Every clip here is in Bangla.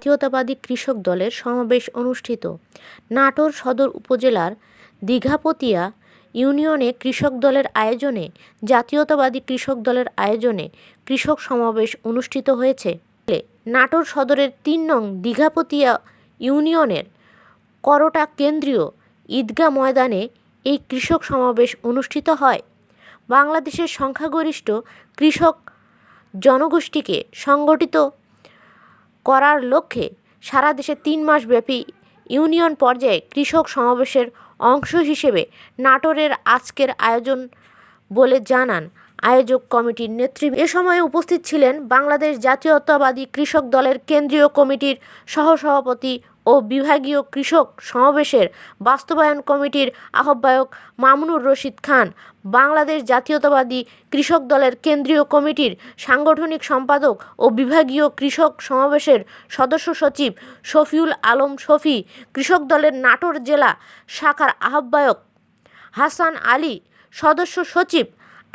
জাতীয়তাবাদী কৃষক দলের সমাবেশ অনুষ্ঠিত। নাটোর সদর উপজেলার দীঘাপতিয়া ইউনিয়নে কৃষক দলের আয়োজনে, জাতীয়তাবাদী কৃষক দলের আয়োজনে কৃষক সমাবেশ অনুষ্ঠিত হয়েছে। নাটোর সদরের তিন নং দীঘাপতিয়া ইউনিয়নের করটা কেন্দ্রীয় ঈদগাহ ময়দানে এই কৃষক সমাবেশ অনুষ্ঠিত হয়। বাংলাদেশের সংখ্যাগরিষ্ঠ কৃষক জনগোষ্ঠীকে সংগঠিত করার লক্ষ্যে সারা দেশে তিন মাস ব্যাপী ইউনিয়ন পর্যায়ে কৃষক সমাবেশের অংশ হিসেবে নাটোরের আজকের আয়োজন বলে জানান আয়োজক কমিটির নেতৃত্ব এ সময় উপস্থিত ছিলেন বাংলাদেশ জাতীয়তাবাদী কৃষক দলের কেন্দ্রীয় কমিটির সহসভাপতি ও বিভাগীয় কৃষক সমাবেশের বাস্তবায়ন কমিটির আহ্বায়ক মামুনুর রশিদ খান, বাংলাদেশ জাতীয়তাবাদী কৃষক দলের কেন্দ্রীয় কমিটির সাংগঠনিক সম্পাদক ও বিভাগীয় কৃষক সমাবেশের সদস্য সচিব শফিউল আলম শফি, কৃষক দলের নাটোর জেলা শাখার আহ্বায়ক হাসান আলী, সদস্য সচিব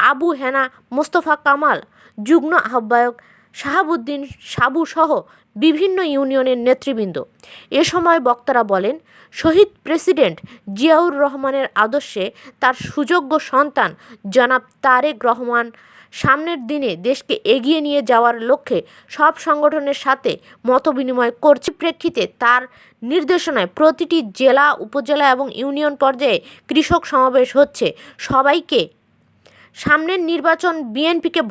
আবু হেনা মোস্তফা কামাল, যুগ্ম আহ্বায়ক শাহাবুদ্দিন সাবু সহ বিভিন্ন ইউনিয়নের নেতৃবৃন্দ। এ সময় বক্তারা বলেন, শহীদ প্রেসিডেন্ট জিয়াউর রহমানের আদর্শে তার সুযোগ্য সন্তান জনাব তারেক রহমান সামনের দিনে দেশকে এগিয়ে নিয়ে যাওয়ার লক্ষ্যে সব সংগঠনের সাথে মতবিনিময় করছে। প্রেক্ষিতে তার নির্দেশনায় প্রতিটি জেলা, উপজেলা এবং ইউনিয়ন পর্যায়ে কৃষক সমাবেশ হচ্ছে। সবাইকে সামনের নির্বাচন বিএনপিকে